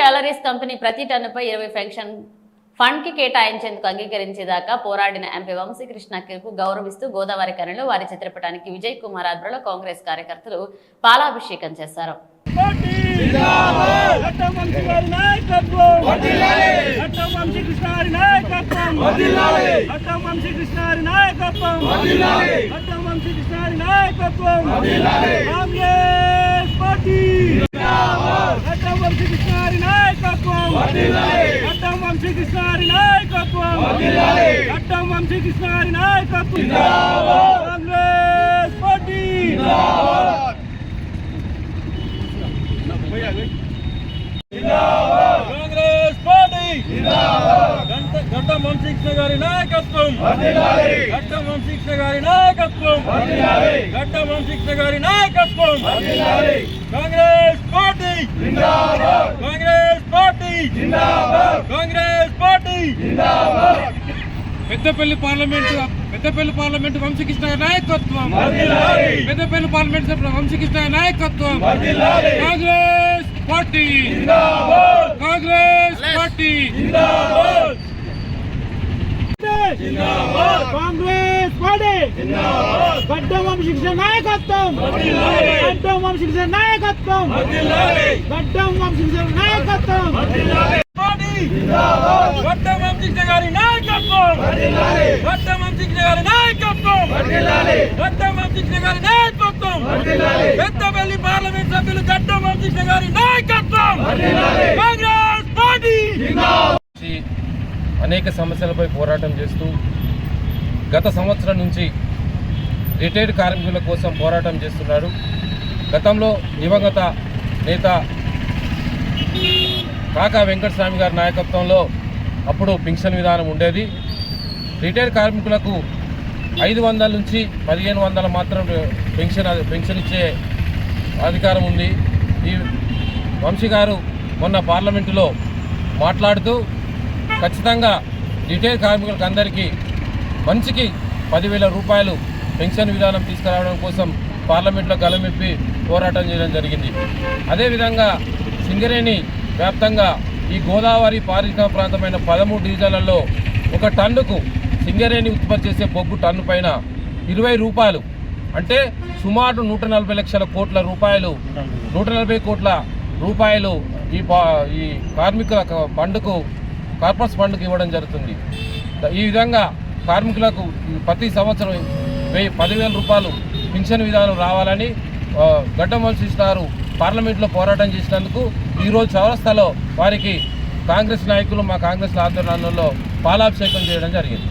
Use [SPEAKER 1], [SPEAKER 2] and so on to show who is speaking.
[SPEAKER 1] Calories company ప్రతి టన్నుపై ఇరవై pension ఫండ్కి కేటాయించేందుకు అంగీకరించేదాకా పోరాడిన ఎంపీ వంశీకృష్ణకు గౌరవిస్తూ గోదావరి కనిలో వారి చిత్రపటానికి విజయ్ కుమార్ ఆధ్వర్యంలో కాంగ్రెస్ కార్యకర్తలు పాలాభిషేకం చేశారు.
[SPEAKER 2] నాయకత్వం! నాయకత్వం చట్టవంశీ కృష్ణారి నాయకత్వం. Congress party. Congress party. గంట వంశీకృష్ణ గారి నాయకత్వం. గంట వంశీకృష్ణ గారి నాయకత్వం. గంట వంశీకృష్ణ గారి నాయకత్వం. Congress party. Congress party. Congress party.
[SPEAKER 3] Peddapalli parliament Peddapalli parliament Vamsikrishna నాయకత్వం. పెద్దపల్లి పార్లమెంట్ వంశకృష్ణ నాయకత్వం. Congress party. Congress party.
[SPEAKER 2] Congress party. గడ్డ వంశీకృష్ణ నాయకత్వం. గడ్డ వంశీకృష్ణ నాయకత్వం. గడ్డ వంశీకృష్ణ నాయకత్వం. గడ్డ వంశీకృష్ణ గారి నాయకత్వం గడ్డ వంశీకృష్ణ గారి నాయకత్వం గడ్డ గారి నాయకత్వం పెద్దపల్లి పార్లమెంట్ సభ్యులు గడ్డ వంశీకృష్ణ గారి నాయకత్వం కాంగ్రెస్ పార్టీ
[SPEAKER 3] అనేక సమస్యలపై పోరాటం చేస్తూ గత సంవత్సరం నుంచి రిటైర్డ్ కార్మికుల కోసం పోరాటం చేస్తున్నాడు గతంలో దివంగత నేత కాకా వెంకటస్వామి గారి నాయకత్వంలో అప్పుడు పింఛన్ విధానం ఉండేది. రిటైర్ కార్మికులకు ఐదు వందల నుంచి పదిహేను వందల మాత్రం పెన్షన్ పెన్షన్ ఇచ్చే అధికారం ఉంది. ఈ వంశీ గారు మొన్న పార్లమెంటులో మాట్లాడుతూ ఖచ్చితంగా రిటైర్ కార్మికులకు అందరికీ మనిషికి పదివేల రూపాయలు పెన్షన్ విధానం తీసుకురావడం కోసం పార్లమెంట్లో గలమెప్పి పోరాటం చేయడం జరిగింది. అదేవిధంగా సింగరేణి వ్యాప్తంగా ఈ గోదావరి పారిశ్రామిక ప్రాంతమైన పదమూడు డివిజన్లలో ఒక టన్నుకు సింగరేణి ఉత్పత్తి చేసే బొగ్గు టన్ను పైన ఇరవై రూపాయలు. అంటే సుమారు నూట నలభై లక్షల కోట్ల రూపాయలు. నూట నలభై కోట్ల రూపాయలు ఈ ఈ కార్మికుల ఫండ్కు కార్పొరేట్ ఫండ్కు ఇవ్వడం జరుగుతుంది. ఈ విధంగా కార్మికులకు ప్రతి సంవత్సరం వెయ్యి పదివేల రూపాయలు పింఛన్ విధానం రావాలని ఆ, గడ్డం వంశిస్తారు పార్లమెంట్లో పోరాటం చేసినందుకు ఈరోజు చౌరస్తాలో వారికి కాంగ్రెస్ నాయకులు మా కాంగ్రెస్ ఆధ్వర్యంలో పాలాభిషేకం చేయడం జరిగింది.